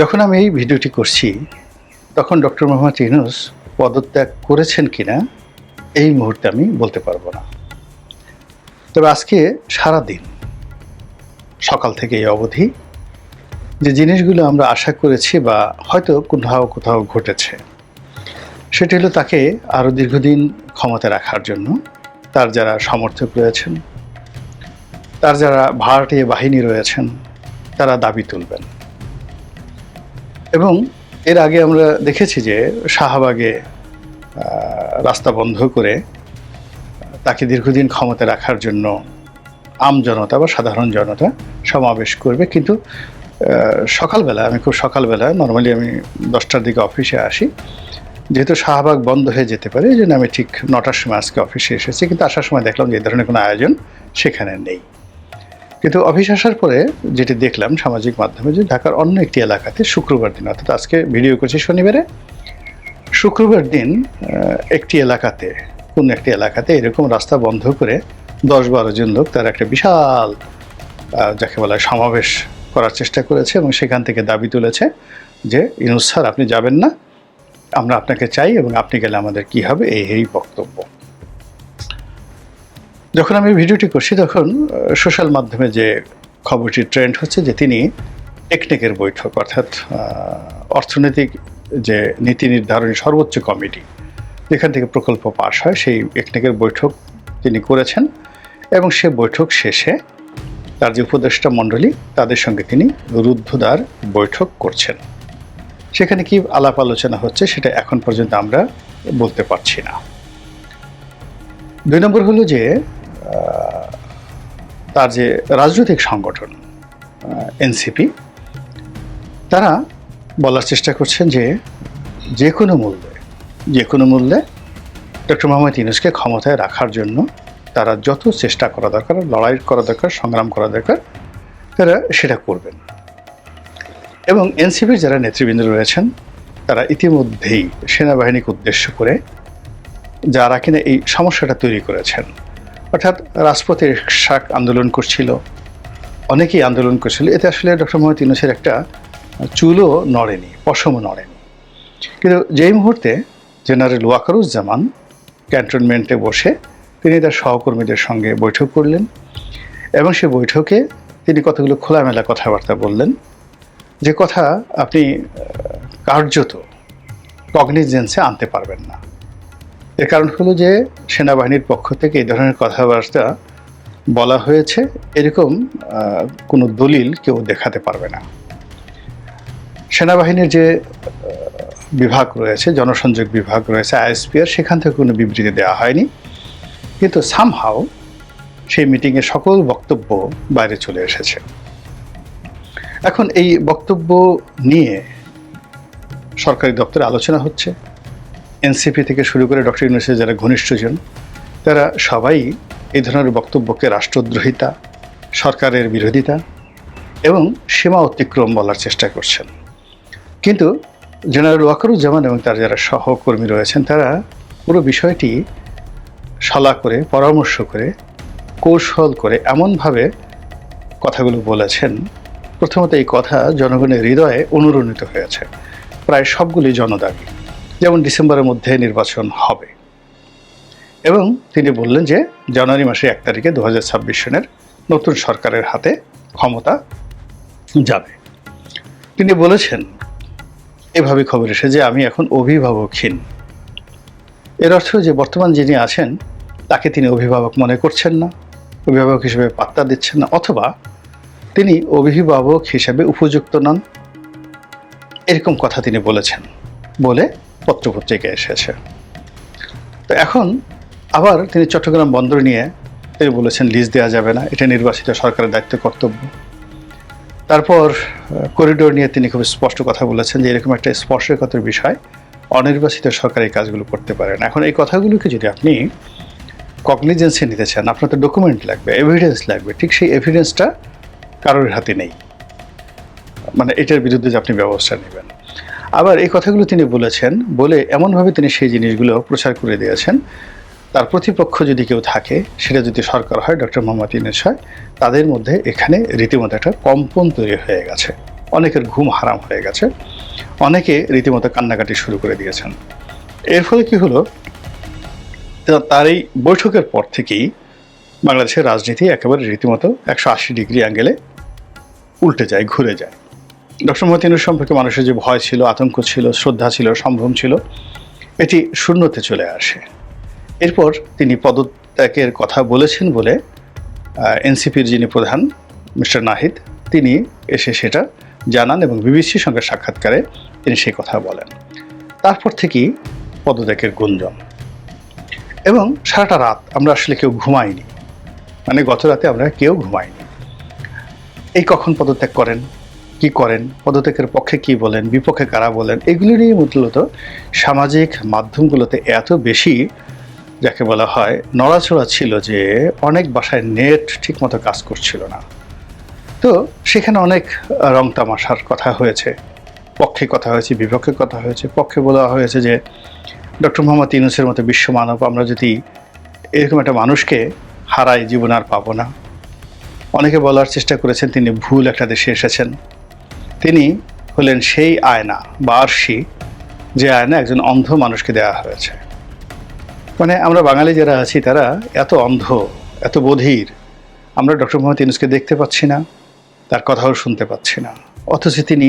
যখন আমি এই ভিডিওটি করছি, তখন ডক্টর মোহাম্মদ ইউনুস পদত্যাগ করেছেন কিনা, এই মুহূর্তে আমি বলতে পারব না। তবে আজকে সারা দিন সকাল থেকে এই অবধি, যে জিনিসগুলো আমরা আশা করেছি বা হয়তো কোথাও কোথাও ঘটেছে, সেটি হলো তাকে আরও দীর্ঘদিন ক্ষমতা রাখার জন্য তার যারা সমর্থক রয়েছেন, তার যারা ভাড়াটিয়ে বাহিনী রয়েছেন, তারা দাবি তুলবেন। এবং এর আগে আমরা দেখেছি যে শাহবাগে রাস্তা বন্ধ করে তাকে দীর্ঘদিন ক্ষমতা রাখার জন্য আম জনতা বা সাধারণ জনতা সমাবেশ করবে। কিন্তু সকালবেলা, আমি খুব সকালবেলা নর্মালি আমি দশটার দিকে অফিসে আসি। যেহেতু শাহবাগ বন্ধ হয়ে যেতে পারে, এই জন্য আমি ঠিক নটার সময় আজকে অফিসে এসেছি। কিন্তু আসার সময় দেখলাম যে এই ধরনের কোনো আয়োজন সেখানে নেই। কিন্তু অফিস আসার পরে যেটি দেখলাম সামাজিক মাধ্যমে যে ঢাকার অন্য একটি এলাকাতে শুক্রবার দিন, অর্থাৎ আজকে ভিডিও করছি শনিবারে, শুক্রবার দিন একটি এলাকাতে, কোন একটি এলাকাতে এরকম রাস্তা বন্ধ করে দশ বারো জন লোক তার একটা বিশাল যাকে বলা সমাবেশ করার চেষ্টা করেছে এবং সেখান থেকে দাবি তুলেছে যে, ইনুস স্যার, আপনি যাবেন না। আমরা আপনাকে চাই এবং আপনি গেলে আমাদের কি হবে? এই এই বক্তব্য। যখন আমি ভিডিওটি করছি, তখন সোশ্যাল মাধ্যমে যে খবরটি ট্রেন্ড হচ্ছে যে তিনি টেকনিকের বৈঠক, অর্থাৎ অর্থনৈতিক যে নীতি নির্ধারণী সর্বোচ্চ কমিটি, যেখান থেকে প্রকল্প পাশ হয়, সেই টেকনিকের বৈঠক তিনি করেছেন এবং সে বৈঠক শেষে তার যে উপদেষ্টা মণ্ডলী, তাদের সঙ্গে তিনি রুদ্ধদ্বার বৈঠক করছেন। সেখানে কি আলাপ আলোচনা হচ্ছে, সেটা এখন পর্যন্ত আমরা বলতে পারছি না। দুই নম্বর হলো যে তার যে রাজনৈতিক সংগঠন এনসিপি, তারা বলার চেষ্টা করছেন যে যে কোনো মূল্যে, যে কোনো মূল্যে ডক্টর মোহাম্মদ ইউনুসকে ক্ষমতায় রাখার জন্য তারা যত চেষ্টা করা দরকার, লড়াই করা দরকার, সংগ্রাম করা দরকার, তারা সেটা করবেন। এবং এনসিপির যারা নেতৃবৃন্দ রয়েছেন, তারা ইতিমধ্যেই সেনাবাহিনীকে উদ্দেশ্য করে যারা কিনা এই সমস্যাটা তৈরি করেছেন অর্থাৎ রাজপথে শাক আন্দোলন করছিল, অনেকেই আন্দোলন করছিল। এতে আসলে ডক্টর মোহাম্মদ ইউনুসের একটা চুলও নড়েনি, পশমও নড়েনি। কিন্তু যেই মুহূর্তে জেনারেল ওয়াকারুজ্জামান ক্যান্টনমেন্টে বসে তিনি তার সহকর্মীদের সঙ্গে বৈঠক করলেন এবং সে বৈঠকে তিনি কতগুলো খোলামেলা কথাবার্তা বললেন। যে কথা আপনি কার্যত কগনিজেন্সে আনতে পারবেন না। এর কারণ হলো যে সেনাবাহিনীর পক্ষ থেকে এই ধরনের কথাবার্তা বলা হয়েছে। এরকম কোনো দলিল কেউ দেখাতে পারবে না। সেনাবাহিনীর যে বিভাগ রয়েছে, জনসংযোগ বিভাগ রয়েছে, আইএসপিআর, সেখান থেকে কোনো বিবৃতি দেওয়া হয়নি। কিন্তু সামহাও সেই মিটিংয়ের সকল বক্তব্য বাইরে চলে এসেছে। এখন এই বক্তব্য নিয়ে সরকারি দপ্তরে আলোচনা হচ্ছে। এনসিপি থেকে শুরু করে ডক্টর ইউনুসের যারা ঘনিষ্ঠজন তারা সবাই এই ধরনের বক্তব্যকে রাষ্ট্রদ্রোহিতা, সরকারের বিরোধিতা এবং সীমা অতিক্রম বলার চেষ্টা করছেন। কিন্তু জেনারেল ওয়াকারুজ্জামান এবং তার যারা সহকর্মী রয়েছেন, তারা পুরো বিষয়টি সলা করে, পরামর্শ করে, কৌশল করে এমনভাবে কথাগুলো বলেছেন। প্রথমত এই কথা জনগণের হৃদয়ে অনুরণিত হয়েছে। প্রায় সবগুলি জনদাবি। যেমন ডিসেম্বরের মধ্যে নির্বাচন হবে। এবং তিনি বললেন যে, জানুয়ারি মাসের এক তারিখে দু হাজার ছাব্বিশ সনের নতুন সরকারের হাতে ক্ষমতা যাবে। তিনি বলেছেন, এভাবে খবর এসে যে আমি এখন অভিভাবকহীন। এর অর্থ যে বর্তমান যিনি আছেন, তাকে তিনি অভিভাবক মনে করছেন না, অভিভাবক হিসেবে পাত্তা দিচ্ছেন না, অথবা তিনি অভিভাবক হিসেবে উপযুক্ত নন। এরকম কথা তিনি বলেছেন বলে পত্রপত্রিকায় এসেছে। তো এখন আবার তিনি চট্টগ্রাম বন্দর নিয়ে তিনি বলেছেন, লিজ দেওয়া যাবে না। এটা নির্বাচিত সরকারের দায়িত্ব, কর্তব্য। তারপর করিডোর নিয়ে তিনি খুব স্পষ্ট কথা বলেছেন যে, এরকম একটা স্পর্শকাতর বিষয়, অনির্বাচিত সরকার এই কাজগুলো করতে পারেন এখন এই কথাগুলোকে যদি আপনি কগনিজেন্সে নিতে চান, আপনার তো ডকুমেন্ট লাগবে এভিডেন্স লাগবে, ঠিক সেই এভিডেন্সটা কারোর হাতে নেই। মানে এটার বিরুদ্ধে যে আপনি ব্যবস্থা নেবেন। আবার এই কথাগুলো তিনি বলেছেন বলে এমনভাবে তিনি সেই জিনিসগুলো প্রচার করে দিয়েছেন। তার প্রতিপক্ষ যদি কেউ থাকে, সেটা যদি সরকার হয়, ডক্টর মোহাম্মদ ইউনুস হয়, তাদের মধ্যে এখানে রীতিমতো একটা কম্পন তৈরি হয়ে গেছে। অনেকের ঘুম হারাম হয়ে গেছে। অনেকে রীতিমতো কান্নাকাটি শুরু করে দিয়েছেন। এর ফলে কি হলো? তার এই বৈঠকের পর থেকেই বাংলাদেশের রাজনীতি একেবারে রীতিমতো একশো আশি ডিগ্রি অ্যাঙ্গেলে উল্টে যায়, ঘুরে যায়। ডক্টর মতিনুর সম্পর্কে মানুষের যে ভয় ছিল, আতঙ্ক ছিল, শ্রদ্ধা ছিল, সম্ভ্রম ছিল, এটি শূন্যতে চলে আসে। এরপর তিনি পদত্যাগের কথা বলেছেন বলে এনসিপির যিনি প্রধান, মিস্টার নাহিদ, তিনি এসে সেটা জানান এবং বিবিসির সঙ্গে সাক্ষাৎকারে তিনি সেই কথা বলেন। তারপর থেকেই পদত্যাগের গুঞ্জন। এবং সারাটা রাত আমরা আসলে কেউ ঘুমাইনি। মানে গত রাতে আমরা কেউ ঘুমাইনি। এই কখন পদত্যাগ করেন? কি করেন? পদত্যাগের পক্ষে কি বলেন? বিপক্ষে কারা বলেন? এগুলি নিয়ে মূলত সামাজিক মাধ্যমগুলোতে এত বেশি যাকে বলা হয় নড়াচড়া ছিল যে অনেক বাসায় নেট ঠিকমতো কাজ করছিল না। তো সেখানে অনেক রং তামাশার কথা হয়েছে। পক্ষে কথা হয়েছে, বিপক্ষে কথা হয়েছে। পক্ষে বলা হয়েছে যে ডক্টর মোহাম্মদ ইউনুসের মতো বিশ্ব মানব আমরা যদি এরকম একটা মানুষকে হারাই, জীবন আর পাবো না। অনেকে বলার চেষ্টা করেছেন তিনি ভুল একটা দেশে এসেছেন। তিনি হলেন সেই আয়না, বা আরশি, যে আয়না একজন অন্ধ মানুষকে দেওয়া হয়েছে। মানে আমরা বাঙালি যারা আছি, তারা এত অন্ধ, এত বধির, আমরা ডক্টর মোহাম্মদ ইউনুসকে দেখতে পাচ্ছি না, তার কথাও শুনতে পাচ্ছি না। অথচ তিনি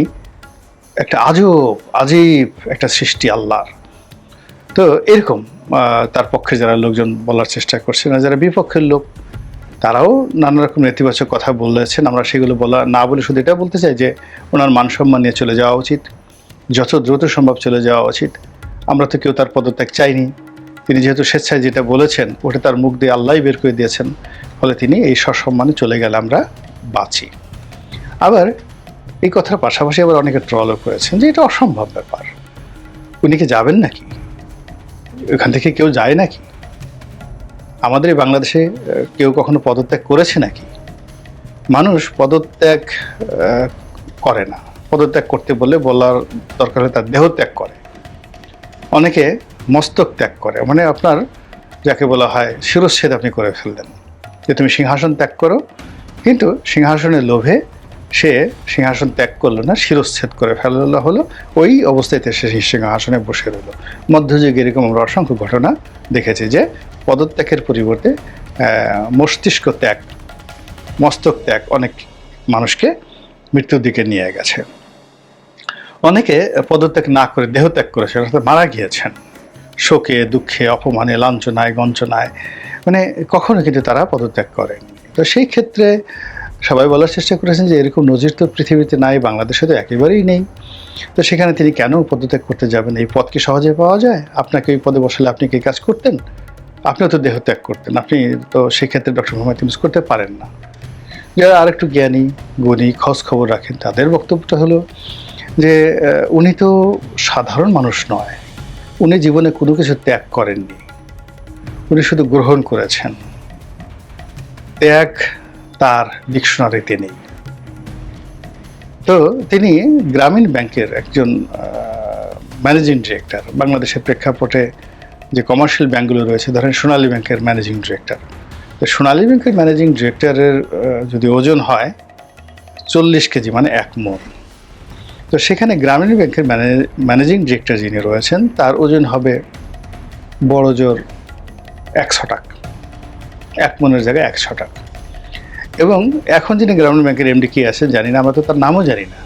একটা আজব, আজীব একটা সৃষ্টি আল্লাহর। তো এরকম তার পক্ষে যারা লোকজন বলার চেষ্টা করছে না, যারা বিপক্ষের লোক তারাও নানা রকম নেতিবাচক কথা বলেছেন আমরা সেগুলো বলা না বলে শুধু এটা বলতে চাই যে ওনার মান সম্মান নিয়ে চলে যাওয়া উচিত। যত দ্রুত সম্ভব চলে যাওয়া উচিত। আমরা তো কেউ তার পদত্যাগ চাইনি। তিনি যেহেতু স্বেচ্ছায় যেটা বলেছেন, ওটা তার মুখ দিয়ে আল্লাহ বের করে দিয়েছেন। ফলে তিনি এই সসম্মানে চলে গেলে আমরা বাঁচি। আবার এই কথার পাশাপাশি আবার অনেকে ট্রলও করেছেন যে এটা অসম্ভব ব্যাপার। উনি কি যাবেন নাকি? ওখান থেকে কেউ যায় নাকি? আমাদের এই বাংলাদেশে কেউ কখনো পদত্যাগ করেছে নাকি? মানুষ পদত্যাগ করে না। পদত্যাগ করতে বলে বলার দরকার হলে তার দেহ ত্যাগ করে। অনেকে মস্তক ত্যাগ করে। মানে আপনার যাকে বলা হয় শিরচ্ছেদ আপনি করে ফেললেন। যে তুমি সিংহাসন ত্যাগ করো, কিন্তু সিংহাসনের লোভে সে সিংহাসন ত্যাগ করল না শিরচ্ছেদ করে ফেলা হলো, ওই অবস্থাতে সে সিংহাসনে বসে রইল। মধ্যযুগে এরকম আমরা অসংখ্য ঘটনা দেখেছি যে পদত্যাগের পরিবর্তে মস্তিষ্ক ত্যাগ, মস্তক ত্যাগ অনেক মানুষকে মৃত্যুর দিকে নিয়ে গেছে। অনেকে পদত্যাগ না করে দেহত্যাগ করেছেন, অর্থাৎ মারা গিয়েছেন। শোকে, দুঃখে, অপমানে, লাঞ্ছনায় গঞ্চনায় মানে কখনো কিন্তু তারা পদত্যাগ করেন তো সেই ক্ষেত্রে সবাই বলার চেষ্টা করেছেন যে এরকম নজির তো পৃথিবীতে নাই, বাংলাদেশে তো একেবারেই নেই। তো সেখানে তিনি কেন পদত্যাগ করতে যাবেন? এই পদ কি সহজে পাওয়া যায়? আপনাকে ওই পদে বসালে আপনি কি কাজ করতেন? আপনিও তো দেহত্যাগ করতেন। আপনি তো সেক্ষেত্রে ডক্টর মোহাম্মদ ইউনুস করতে পারেন না। যারা আরেকটু জ্ঞানী, গুণী, খোঁজ খবর রাখেন, তাদের বক্তব্যটা হলো যে উনি তো সাধারণ মানুষ নয়। উনি জীবনে কোনো কিছু ত্যাগ করেননি। উনি শুধু গ্রহণ করেছেন। ত্যাগ তার ডিকশনারিতে নেই তো তিনি গ্রামীণ ব্যাংকের একজন ম্যানেজিং ডিরেক্টর বাংলাদেশের প্রেক্ষাপটে যে কমার্শিয়াল ব্যাঙ্কগুলো রয়েছে, ধরেন সোনালী ব্যাংকের ম্যানেজিং ডিরেক্টর তো সোনালী ব্যাংকের ম্যানেজিং ডিরেক্টরের যদি ওজন হয় চল্লিশ কেজি মানে এক মন তো সেখানে গ্রামীণ ব্যাংকের ম্যানে- ম্যানেজিং ডিরেক্টর যিনি রয়েছেন, তার ওজন হবে বড় জোর একশো টাকা। এক মনের জায়গায় একশো টাকা। এবং এখন যিনি গ্রামীণ ব্যাংকের এমডি কি আছেন, জানি না, আমরা তো তার নামও জানি না।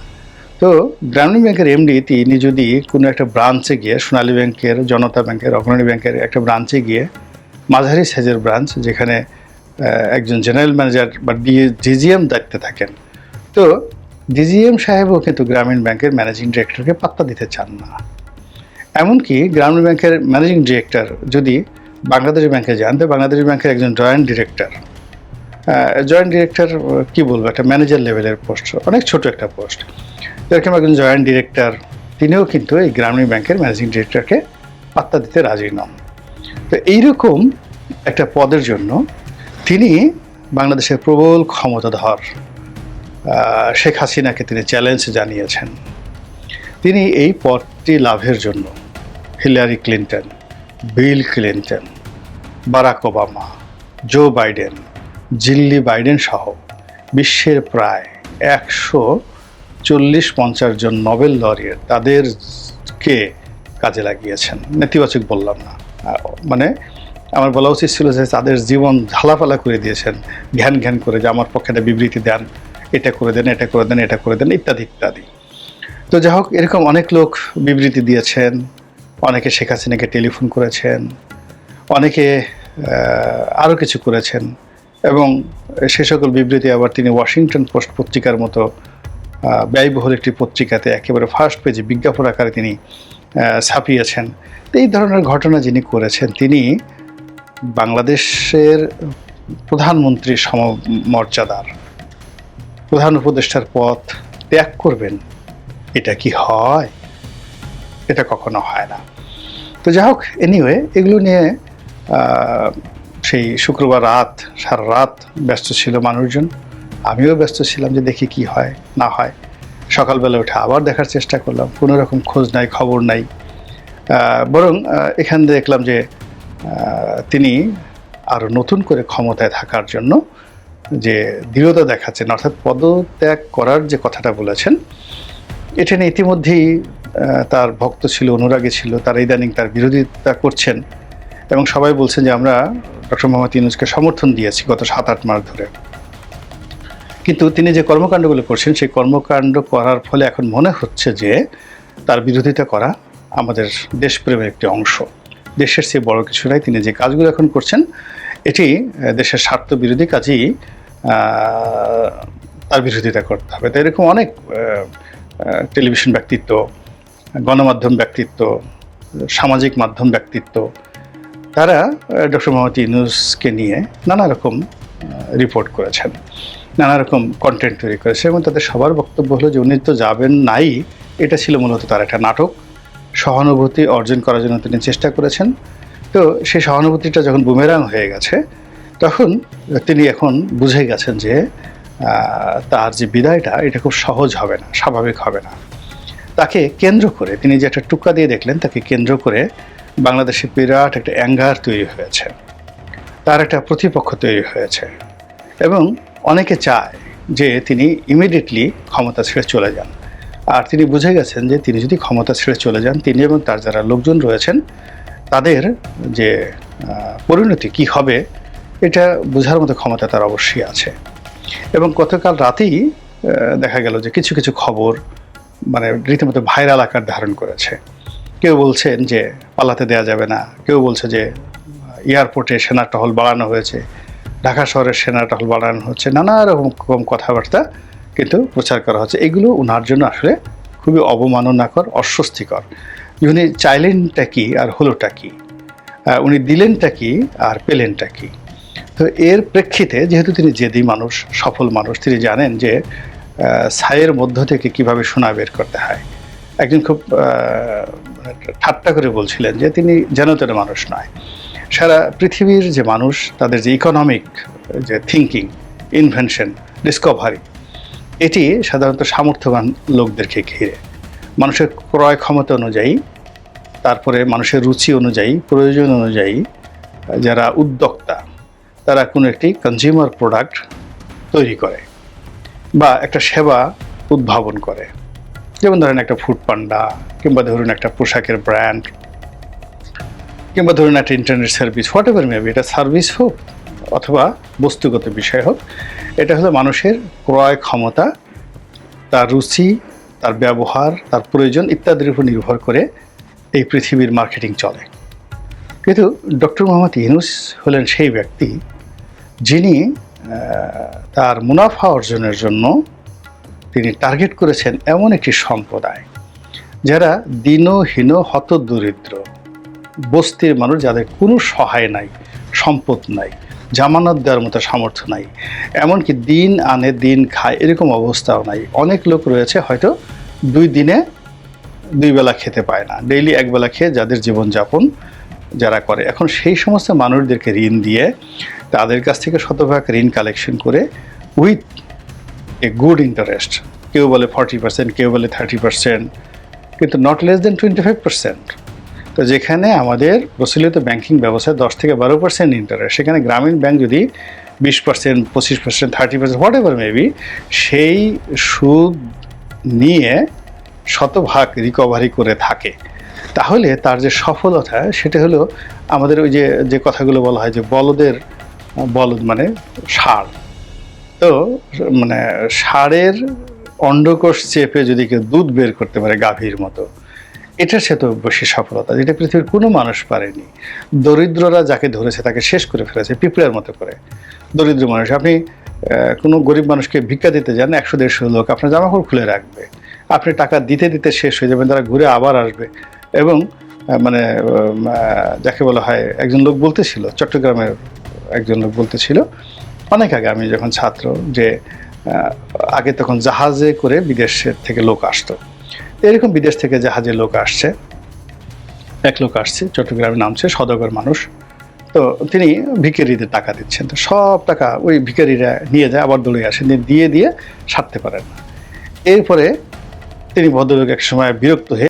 তো গ্রামীণ ব্যাংকের এমডি তিনি যদি কোনো একটা ব্রাঞ্চে গিয়ে, সোনালী ব্যাংকের, জনতা ব্যাংকের, অগ্রণী ব্যাংকের একটা ব্রাঞ্চে গিয়ে, মাঝারি সাইজের ব্রাঞ্চ যেখানে একজন জেনারেল ম্যানেজার বা ডিজিএম দায়িত্বে থাকেন, তো ডিজিএম সাহেবও কিন্তু গ্রামীণ ব্যাংকের ম্যানেজিং ডিরেক্টরকে পাত্তা দিতে চান না। এমনকি গ্রামীণ ব্যাংকের ম্যানেজিং ডিরেক্টর যদি বাংলাদেশ ব্যাংকে যান, তো বাংলাদেশ ব্যাংকের একজন জয়েন্ট ডিরেক্টর জয়েন্ট ডিরেক্টর কি বলব, একটা ম্যানেজার লেভেলের পোস্ট অনেক ছোট একটা পোস্ট এরকম একজন জয়েন্ট ডিরেক্টর তিনিও কিন্তু এই গ্রামীণ ব্যাংকের ম্যানেজিং ডিরেক্টরকে পাত্তা দিতে রাজি নন। তো এইরকম একটা পদের জন্য তিনি বাংলাদেশের প্রবল ক্ষমতাধর শেখ হাসিনাকে তিনি চ্যালেঞ্জ জানিয়েছেন। তিনি এই পদটি লাভের জন্য Hillary Clinton, Bill Clinton, Barack Obama, Joe Biden Jill Biden সহ বিশ্বের প্রায় একশো চল্লিশ পঞ্চাশ জন নোবেল লরিয়েট তাদেরকে কাজে লাগিয়েছেন। নেতিবাচক বললাম না। মানে আমার বলা উচিত ছিল যে তাদের জীবন ঝালাফালা করে দিয়েছেন, ঘ্যান ঘ্যান করে যে আমার পক্ষে একটা বিবৃতি দেন, এটা করে দেন, এটা করে দেন, এটা করে দেন, ইত্যাদি ইত্যাদি। তো যাই হোক, এরকম অনেক লোক বিবৃতি দিয়েছেন, অনেকে শেখ হাসিনাকে টেলিফোন করেছেন, অনেকে আরও কিছু করেছেন। এবং সে সকল বিবৃতি আবার তিনি ওয়াশিংটন পোস্ট পত্রিকার মতো ব্যয়বহুল একটি পত্রিকাতে একেবারে ফার্স্ট পেজে বিজ্ঞাপন আকারে তিনি ছাপিয়েছেন। এই ধরনের ঘটনা যিনি করেছেন, তিনি বাংলাদেশের প্রধানমন্ত্রী সমমর্যাদার, প্রধান উপদেষ্টার পথ ত্যাগ করবেন। এটা কি হয়? এটা কখনো হয় না। তো যাই হোক এনিওয়ে এগুলো নিয়ে সেই শুক্রবার রাত, সারা রাত ব্যস্ত ছিল মানুষজন। আমিও ব্যস্ত ছিলাম যে দেখি কি হয়, না হয়। সকালবেলা উঠে আবার দেখার চেষ্টা করলাম, কোনো রকম খোঁজ নাই, খবর নাই। বরং এখানে দেখলাম যে তিনি আরও নতুন করে ক্ষমতায় থাকার জন্য যে দৃঢ়তা দেখাচ্ছেন, অর্থাৎ পদত্যাগ করার যে কথাটা বলেছেন, এটা নিয়ে ইতিমধ্যেই তার ভক্ত ছিল, অনুরাগী ছিল, তারা ইদানিং তার বিরোধিতা করছেন। এবং সবাই বলছেন যে আমরা ডক্টর মোহাম্মদ ইউনুসকে সমর্থন দিয়েছি গত সাত, আট মাস ধরে। কিন্তু তিনি যে কর্মকাণ্ডগুলো করছেন, সেই কর্মকাণ্ড করার ফলে এখন মনে হচ্ছে যে তার বিরোধিতা করা আমাদের দেশপ্রেমের একটি অংশ। দেশের চেয়ে বড় কিছু নাই, তিনি যে কাজগুলো এখন করছেন, এটি দেশের স্বার্থ বিরোধী কাজেই তার বিরোধিতা করতে হবে। তো এরকম অনেক টেলিভিশন ব্যক্তিত্ব, গণমাধ্যম ব্যক্তিত্ব, সামাজিক মাধ্যম ব্যক্তিত্ব তারা ডক্টর মোহাম্মদ ইউনুসকে নিয়ে নানা রকম রিপোর্ট করেছেন, নানা রকম কন্টেন্ট তৈরি করেছে এবং তাদের সবার বক্তব্য হলো যে উনি তো যাবেন নাই, এটা ছিল মূলত তার একটা নাটক। সহানুভূতি অর্জন করার জন্য তিনি চেষ্টা করেছেন। তো সেই সহানুভূতিটা যখন বুমেরাং হয়ে গেছে, তখন তিনি এখন বুঝে গেছেন যে তার যে বিদায়টা, এটা খুব সহজ হবে না, স্বাভাবিক হবে না। তাকে কেন্দ্র করে তিনি যে একটা টুকা দিয়ে দেখলেন, তাকে কেন্দ্র করে বাংলাদেশে বিরাট একটা অ্যাঙ্গার তৈরি হয়েছে। তার একটা প্রতিপক্ষ তৈরি হয়েছে এবং অনেকে চায় যে তিনি ইমিডিয়েটলি ক্ষমতা ছেড়ে চলে যান। আর তিনি বুঝে গেছেন যে তিনি যদি ক্ষমতা ছেড়ে চলে যান, তিনি এবং তার যারা লোকজন রয়েছেন, তাদের যে পরিণতি কি হবে, এটা বোঝার মতো ক্ষমতা তার অবশ্যই আছে। এবং গতকাল রাতেই দেখা গেল যে কিছু কিছু খবর মানে রীতিমতো ভাইরাল আকার ধারণ করেছে। কেউ বলছেন যে পালাতে দেয়া যাবে না কেউ বলছে যে এয়ারপোর্টে সেনা টহল বাড়ানো হয়েছে ঢাকা শহরের সেনা টহল বাড়ানো হচ্ছে নানা রকম কথাবার্তা কিন্তু প্রচার করা হচ্ছে। এগুলো ওনার জন্য আসলে খুবই অবমাননাকর অস্বস্তিকর। উনি চাইলেনটা কি আর হলোটা কি? উনি দিলেনটা কি আর পেলেনটা কি? তো এর প্রেক্ষিতে যেহেতু তিনি জেদি মানুষ সফল মানুষ তিনি জানেন যে আহ, ছাইয়ের মধ্য থেকে কীভাবে সোনা বের করতে হয়। একজন খুব ঠাট্টা করে বলছিলেন যে তিনি যেন তেন মানুষ নয়। সারা পৃথিবীর যে মানুষ, তাদের যে ইকোনমিক যে থিঙ্কিং ইনভেনশন ডিসকভারি এটি সাধারণত সামর্থ্যবান লোকদেরকে ঘিরে। মানুষের ক্রয় ক্ষমতা অনুযায়ী, তারপরে মানুষের রুচি অনুযায়ী, প্রয়োজন অনুযায়ী, যারা উদ্যোক্তা, তারা কোনো একটি কনজিউমার প্রোডাক্ট তৈরি করে বা একটা সেবা উদ্ভাবন করে। যেমন ধরেন একটা ফুড পান্ডা কিংবা ধরুন একটা পোশাকের ব্র্যান্ড কিংবা ধরুন একটা internet service whatever maybe এটা সার্ভিস হোক অথবা বস্তুগত বিষয় হোক, এটা হলো মানুষের ক্রয় ক্ষমতা, তার রুচি, তার ব্যবহার, তার প্রয়োজন ইত্যাদির উপর নির্ভর করে এই পৃথিবীর মার্কেটিং চলে। কিন্তু ডক্টর মোহাম্মদ ইউনুস হলেন সেই ব্যক্তি যিনি তার মুনাফা অর্জনের জন্য তিনি টার্গেট করেছেন এমন একটি সম্প্রদায়, যারা দীনহীন হত দরিদ্র বস্তির মানুষ যাদের কোনো সহায় নাই, সম্পদ নাই, জামানত দেওয়ার মতো সামর্থ্য নাই, এমনকি দিন আনে দিন খায় এরকম অবস্থাও নাই। অনেক লোক রয়েছে হয়তো দুই দিনে দুই বেলা খেতে পায় না ডেইলি একবেলা খেয়ে যাদের জীবনযাপন যারা করে। এখন সেই সমস্ত মানুষদেরকে ঋণ দিয়ে তাদের কাছ থেকে শতভাগ ঋণ কালেকশন করে উইথ এ গুড ইন্টারেস্ট কেউ বলে ফর্টি পার্সেন্ট কেউ বলে থার্টি পার্সেন্ট কিন্তু not less than twenty five percent তো যেখানে আমাদের প্রচলিত ব্যাংকিং ব্যবস্থায় দশ থেকে বারো পার্সেন্ট ইন্টারেস্ট সেখানে গ্রামীণ ব্যাংক যদি বিশ পার্সেন্ট পঁচিশ percent thirty percent whatever maybe সেই সুদ নিয়ে শতভাগ রিকভারি করে থাকে। তাহলে তার যে সফলতা, সেটা হলো আমাদের ওই যে যে কথাগুলো বলা হয় যে বলদের, বলদ মানে ষাঁড় তো মানে ষাঁড়ের অন্ডকোষ চেপে যদি কেউ দুধ বের করতে পারে গাভীর মতো, এটা সে তো বেশি সফলতা, যেটা পৃথিবীর কোনো মানুষ পারেনি। দরিদ্ররা যাকে ধরেছে তাকে শেষ করে ফেলেছে, পিঁপড়ের মতো করে। দরিদ্র মানুষ, আপনি কোনো গরিব মানুষকে ভিক্ষা দিতে যান, একশো দেড়শো লোক আপনার জামাকাপড় খুলে রাখবে। আপনি টাকা দিতে দিতে শেষ হয়ে যাবেন, তারা ঘুরে আবার আসবে। এবং মানে যাকে বলা হয়, একজন লোক বলতেছিল, চট্টগ্রামের একজন লোক বলতেছিল অনেক আগে আমি যখন ছাত্র যে আগে তখন জাহাজে করে বিদেশের থেকে লোক আসতো। এরকম বিদেশ থেকে জাহাজে লোক আসছে। এক লোক আসছে চট্টগ্রামে নামছে সদগর মানুষ। তো তিনি ভিখারিদের টাকা দিচ্ছেন। তো সব টাকা ওই ভিখারিরা নিয়ে যায়, আবার দৌড়ে আসেন দিয়ে দিয়ে সারতে পারেন এরপরে তিনি ভদ্রলোক এক সময় বিরক্ত হয়ে